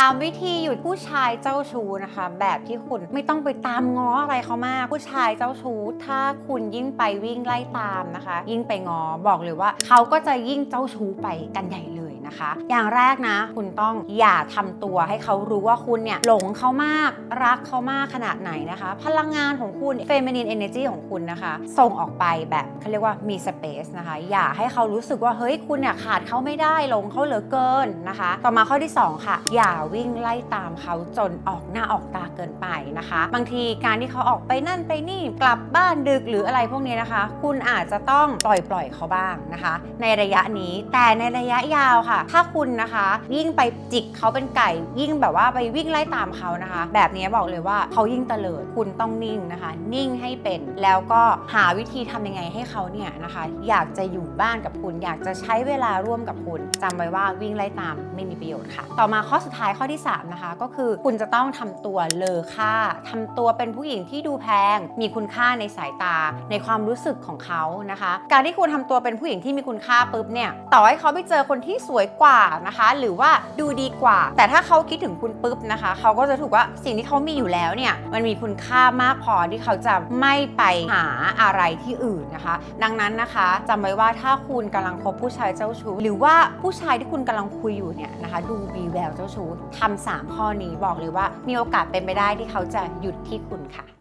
3 วิธีหยุดผู้ชายเจ้าชู้นะคะ แบบที่คุณไม่ต้องไปตามง้ออะไรเขามากผู้ชายเจ้าชู้ ถ้าคุณยิ่งไปวิ่งไล่ตามนะคะ ยิ่งไปง้อบอกเลยว่าเขาก็จะยิ่งเจ้าชู้ไปกันใหญ่เลยนะคะ อย่างแรกนะ คุณต้องอย่าทำตัวให้เขารู้ว่าคุณเนี่ยหลงเขามากรักเขามากขนาดไหนนะคะ พลังงานของคุณ feminine energy ของคุณนะคะ ส่งออกไปแบบเขาเรียกว่ามี space นะคะ อย่าให้เขารู้สึกว่าเฮ้ยคุณเนี่ยขาดเขาไม่ได้หลงเขาเหลือเกินนะคะ ต่อมาข้อที่ 2 ค่ะ อย่าวิ่งไล่ตามเขาจนออกหน้าออกตาเกินไปนะคะ บางทีการที่เขาออกไปนั่นไปนี่กลับบ้านดึกหรืออะไรพวกนี้นะคะ คุณอาจจะต้องปล่อยปล่อยเขาบ้างนะคะ ในระยะนี้แต่ในระยะยาวค่ะ ถ้าคุณนะคะ ยิ่งไปจิกเขาเป็นไก่ ยิ่งแบบว่าไปวิ่งไล่ตามเขานะคะ แบบนี้บอกเลยว่าเขายิ่งเตลิดคุณต้องนิ่งนะคะ นิ่งให้เป็นแล้วก็หาวิธีทำยังไงให้เขาเนี่ยนะคะ อยากจะอยู่บ้านกับคุณ อยากจะใช้เวลาร่วมกับคุณจำไว้ว่าวิ่งไล่ตามไม่มีประโยชน์ค่ะ ต่อมาข้อสุดท้ายข้อที่ 3 นะคะ ก็คือคุณจะต้องทำตัวเลอค่าทำตัวเป็นผู้หญิงที่ดูแพง มีคุณค่าในสายตา ในความรู้สึกของเขานะคะ การที่คุณทำตัวเป็นผู้หญิงที่มีคุณค่าปุ๊บเนี่ย ต่อให้เขาไปเจอคนที่สวยกว่านะคะ หรือว่าดูดีกว่า แต่ถ้าเขาคิดถึงคุณปุ๊บนะคะ เขาก็จะถูกว่าสิ่งที่เขามีอยู่แล้วเนี่ย มันมีคุณค่ามากพอที่เขาจะไม่ไปหาอะไรที่อื่นนะคะ ดังนั้นนะคะจำไว้ว่าถ้าคุณกำลังคบผู้ชายเจ้าชู้หรือว่าผู้ชายที่คุณกำลังคุยอยู่เนี่ยนะคะ ดูมีแววเจ้าชู้ทำสามข้อนี้บอกเลยว่ามีโอกาสเป็นไปได้ที่เขาจะหยุดที่คุณค่ะ